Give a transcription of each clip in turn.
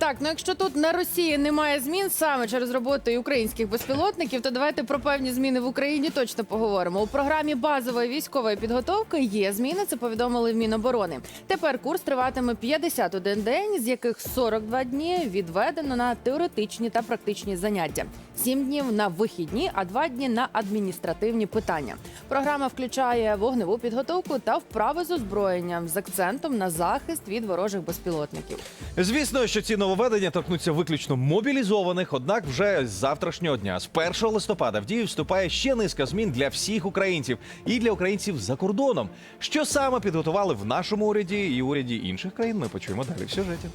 Так, ну якщо тут на Росії немає змін саме через роботу і українських безпілотників, то давайте про певні зміни в Україні точно поговоримо. У програмі базової військової підготовки є зміни. Це повідомили в Міноборони. Тепер курс триватиме 51 день, з яких 42 дні відведено на теоретичні та практичні заняття. 7 днів на вихідні, а 2 дні на адміністративні питання. Програма включає вогневу підготовку та вправи з озброєнням з акцентом на захист від ворожих безпілотників. Звісно, що ці нововведення торкнуться виключно мобілізованих. Однак, вже з завтрашнього дня, з 1 листопада, в дію вступає ще низка змін для всіх українців і для українців за кордоном. Що саме підготували в нашому уряді і уряді інших країн, ми почуємо далі в сюжеті.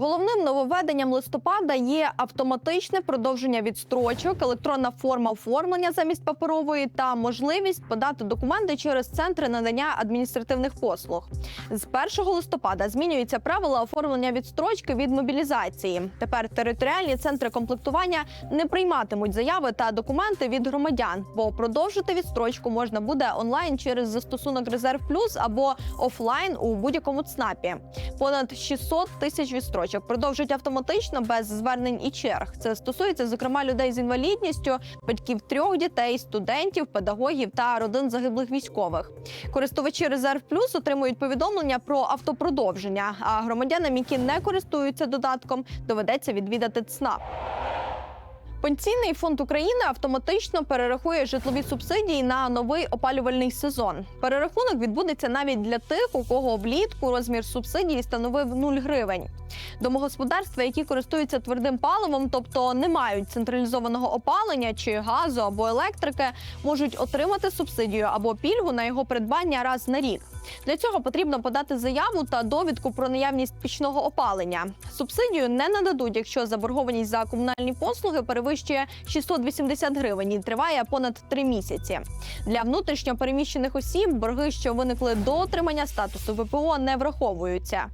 Головним нововведенням листопада є автоматичне продовження відстрочок, електронна форма оформлення замість паперової та можливість подати документи через центри надання адміністративних послуг. З 1 листопада змінюються правила оформлення відстрочки від мобілізації. Тепер територіальні центри комплектування не прийматимуть заяви та документи від громадян, бо продовжити відстрочку можна буде онлайн через застосунок Резерв Плюс або офлайн у будь-якому ЦНАПі. Понад 600 тисяч відстрочок продовжують автоматично без звернень і черг. Це стосується зокрема людей з інвалідністю, батьків трьох дітей, студентів, педагогів та родин загиблих військових. Користувачі Резерв Плюс отримують повідомлення про автопродовження. А громадянам, які не користуються додатком, доведеться відвідати ЦНАП. Пенсійний фонд України автоматично перерахує житлові субсидії на новий опалювальний сезон. Перерахунок відбудеться навіть для тих, у кого влітку розмір субсидії становив 0 гривень. Домогосподарства, які користуються твердим паливом, тобто не мають централізованого опалення чи газу або електрики, можуть отримати субсидію або пільгу на його придбання раз на рік. Для цього потрібно подати заяву та довідку про наявність пічного опалення. Субсидію не нададуть, якщо заборгованість за комунальні послуги перевищує 680 гривень і триває понад три місяці. Для внутрішньо переміщених осіб борги, що виникли до отримання статусу ВПО, не враховуються.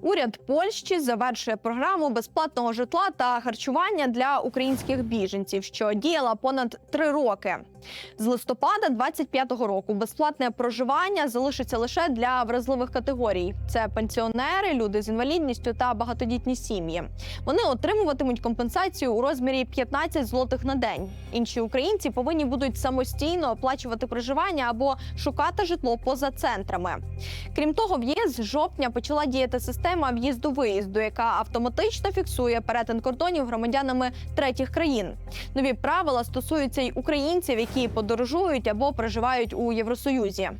Уряд Польщі завершує програму безплатного житла та харчування для українських біженців, що діяла понад три роки. З листопада 25-го року безплатне проживання залишиться лише для вразливих категорій: це пенсіонери, люди з інвалідністю та багатодітні сім'ї. Вони отримуватимуть компенсацію у розмірі 15 злотих на день. Інші українці повинні будуть самостійно оплачувати проживання або шукати житло поза центрами. Крім того, в ЄС з жовтня почала діяти система в'їзду-виїзду, яка автоматично фіксує перетин кордонів громадянами третіх країн. Нові правила стосуються й українців, які подорожують або проживають у Євросоюзі.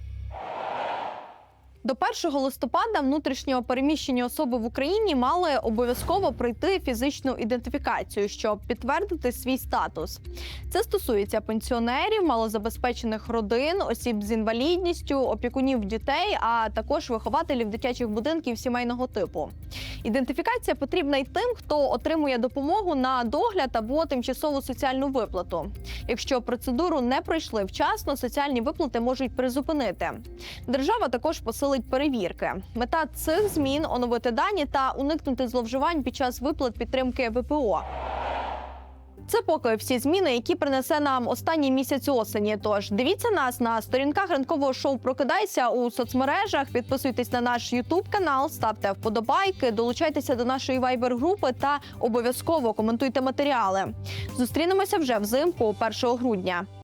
До 1 листопада внутрішньо переміщені особи в Україні мали обов'язково пройти фізичну ідентифікацію, щоб підтвердити свій статус. Це стосується пенсіонерів, малозабезпечених родин, осіб з інвалідністю, опікунів дітей, а також вихователів дитячих будинків сімейного типу. Ідентифікація потрібна й тим, хто отримує допомогу на догляд або тимчасову соціальну виплату. Якщо процедуру не пройшли вчасно, соціальні виплати можуть призупинити. Держава також посилить перевірки. Мета цих змін оновити дані та уникнути зловживань під час виплат підтримки ВПО. Це поки всі зміни, які принесе нам останній місяць осені. Тож дивіться нас на сторінках ранкового шоу Прокидайся у соцмережах. Підписуйтесь на наш Ютуб канал, ставте вподобайки, долучайтеся до нашої вайбер-групи та обов'язково коментуйте матеріали. Зустрінемося вже взимку 1 грудня.